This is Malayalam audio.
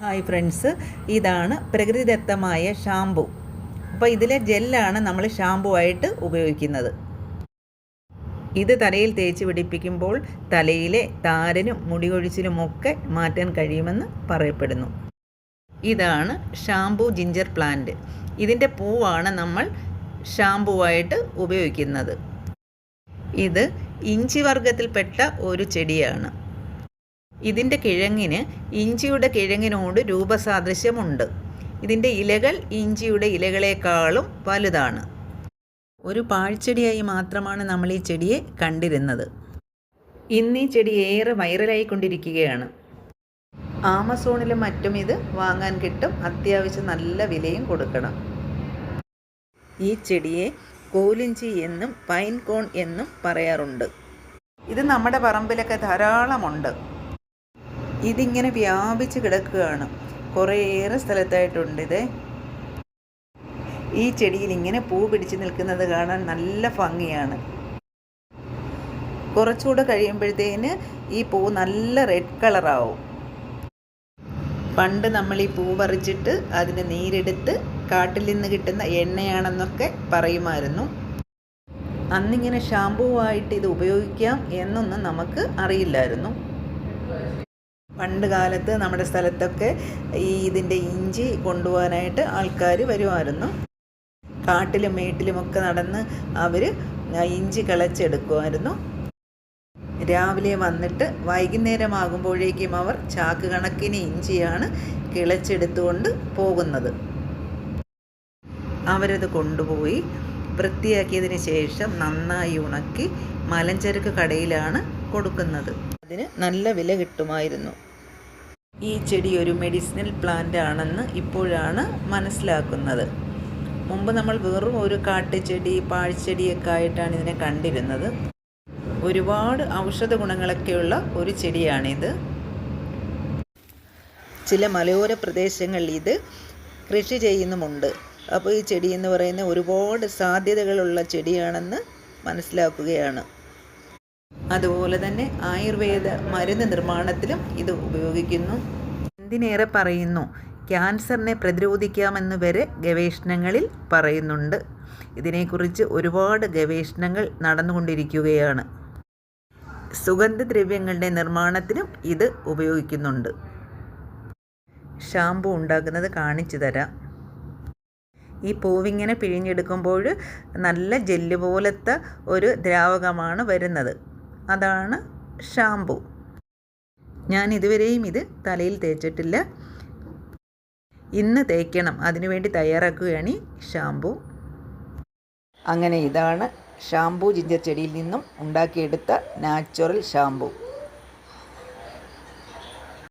ഹായ് ഫ്രണ്ട്സ് ഇതാണ് പ്രകൃതിദത്തമായ ഷാംപു. അപ്പോൾ ഇതിലെ ജെല്ലാണ് നമ്മൾ ഷാമ്പു ആയിട്ട് ഉപയോഗിക്കുന്നത്. ഇത് തലയിൽ തേച്ച് പിടിപ്പിക്കുമ്പോൾ തലയിലെ താരനും മുടികൊഴിച്ചിലുമൊക്കെ മാറ്റാൻ കഴിയുമെന്ന് പറയപ്പെടുന്നു. ഇതാണ് ഷാംപു ജിഞ്ചർ പ്ലാന്റ്. ഇതിന്റെ പൂവാണ് നമ്മൾ ഷാമ്പുവായിട്ട് ഉപയോഗിക്കുന്നത്. ഇത് ഇഞ്ചി വർഗത്തിൽപ്പെട്ട ഒരു ചെടിയാണ്. ഇതിന്റെ കിഴങ്ങിന് ഇഞ്ചിയുടെ കിഴങ്ങിനോട് രൂപസാദൃശ്യമുണ്ട്. ഇതിന്റെ ഇലകൾ ഇഞ്ചിയുടെ ഇലകളെക്കാളും വലുതാണ്. ഒരു പാഴ്ചെടിയായി മാത്രമാണ് നമ്മൾ ഈ ചെടിയെ കണ്ടിരുന്നത്. ഇന്ന് ഈ ചെടി ഏറെ വൈറലായിക്കൊണ്ടിരിക്കുകയാണ്. ആമസോണിലും മറ്റും ഇത് വാങ്ങാൻ കിട്ടും. അത്യാവശ്യം നല്ല വിലയും കൊടുക്കണം. ഈ ചെടിയെ കോലിഞ്ചി എന്നും പൈൻകോൺ എന്നും പറയാറുണ്ട്. ഇത് നമ്മുടെ പറമ്പിലൊക്കെ ധാരാളമുണ്ട്. ഇതിങ്ങനെ വ്യാപിച്ച് കിടക്കുകയാണ്. കുറേയേറെ സ്ഥലത്തായിട്ടുണ്ട് ഇത്. ഈ ചെടിയിൽ ഇങ്ങനെ പൂ പിടിച്ച് നിൽക്കുന്നത് കാണാൻ നല്ല ഭംഗിയാണ്. കുറച്ചുകൂടെ കഴിയുമ്പോഴത്തേന് ഈ പൂ നല്ല റെഡ് കളറാവും. പണ്ട് നമ്മൾ ഈ പൂ പറിച്ചിട്ട് അതിന് നീരെടുത്ത് കാട്ടിൽ നിന്ന് കിട്ടുന്ന എണ്ണയാണെന്നൊക്കെ പറയുമായിരുന്നു. അന്നിങ്ങനെ ഷാമ്പൂവായിട്ട് ഇത് ഉപയോഗിക്കാം എന്നൊന്നും നമുക്ക് അറിയില്ലായിരുന്നു. പണ്ട് കാലത്ത് നമ്മുടെ സ്ഥലത്തൊക്കെ ഈ ഇതിന്റെ ഇഞ്ചി കൊണ്ടുപോകാനായിട്ട് ആൾക്കാർ വരുമായിരുന്നു. കാട്ടിലും മേട്ടിലുമൊക്കെ നടന്ന് അവർ ഇഞ്ചി കിളച്ചെടുക്കുമായിരുന്നു. രാവിലെ വന്നിട്ട് വൈകുന്നേരമാകുമ്പോഴേക്കും അവർ ചാക്ക് കണക്കിന് ഇഞ്ചിയാണ് കിളച്ചെടുത്തുകൊണ്ട് പോകുന്നത്. അവരത് കൊണ്ടുപോയി വൃത്തിയാക്കിയതിന് ശേഷം നന്നായി ഉണക്കി മലഞ്ചരക്ക് കടയിലാണ് കൊടുക്കുന്നത്. അതിന് നല്ല വില കിട്ടുമായിരുന്നു. ഈ ചെടി ഒരു മെഡിസിനൽ പ്ലാന്റ് ആണെന്ന് ഇപ്പോഴാണ് മനസ്സിലാക്കുന്നത്. മുമ്പ് നമ്മൾ വെറും ഒരു കാട്ടുചെടി പാഴ്ചെടിയൊക്കെ ആയിട്ടാണ് ഇതിനെ കണ്ടിരുന്നത്. ഒരുപാട് ഔഷധ ഗുണങ്ങളൊക്കെയുള്ള ഒരു ചെടിയാണിത്. ചില മലയോര പ്രദേശങ്ങളിൽ ഇത് കൃഷി ചെയ്യുന്നുമുണ്ട്. അപ്പോൾ ഈ ചെടി എന്ന് പറയുന്ന ഒരുപാട് സാധ്യതകളുള്ള ചെടിയാണെന്ന് മനസ്സിലാക്കുകയാണ്. അതുപോലെ തന്നെ ആയുർവേദ മരുന്ന് നിർമ്മാണത്തിലും ഇത് ഉപയോഗിക്കുന്നു. എന്തിനേറെ പറയുന്നു? ക്യാൻസറിനെ പ്രതിരോധിക്കാമെന്ന് വരെ ഗവേഷണങ്ങളിൽ പറയുന്നുണ്ട്. ഇതിനെക്കുറിച്ച് ഒരുപാട് ഗവേഷണങ്ങൾ നടന്നുകൊണ്ടിരിക്കുകയാണ്. സുഗന്ധദ്രവ്യങ്ങളുടെ നിർമ്മാണത്തിനും ഇത് ഉപയോഗിക്കുന്നുണ്ട്. ഷാമ്പു ഉണ്ടാക്കുന്നത് കാണിച്ചു തരാം. ഈ പൂവിങ്ങനെ പിഴിഞ്ഞെടുക്കുമ്പോൾ നല്ല ജെല്ല് പോലത്തെ ഒരു ദ്രാവകമാണ് വരുന്നത്. അതാണ് ഷാമ്പു ഞാൻ ഇതുവരെയും ഇത് തലയിൽ തേച്ചിട്ടില്ല. ഇന്ന് തേക്കണം. അതിനുവേണ്ടി തയ്യാറാക്കുകയാണ് ഈ അങ്ങനെ ഇതാണ് ഷാമ്പു ജിഞ്ചർ ചെടിയിൽ നിന്നും ഉണ്ടാക്കിയെടുത്ത നാച്ചുറൽ ഷാമ്പു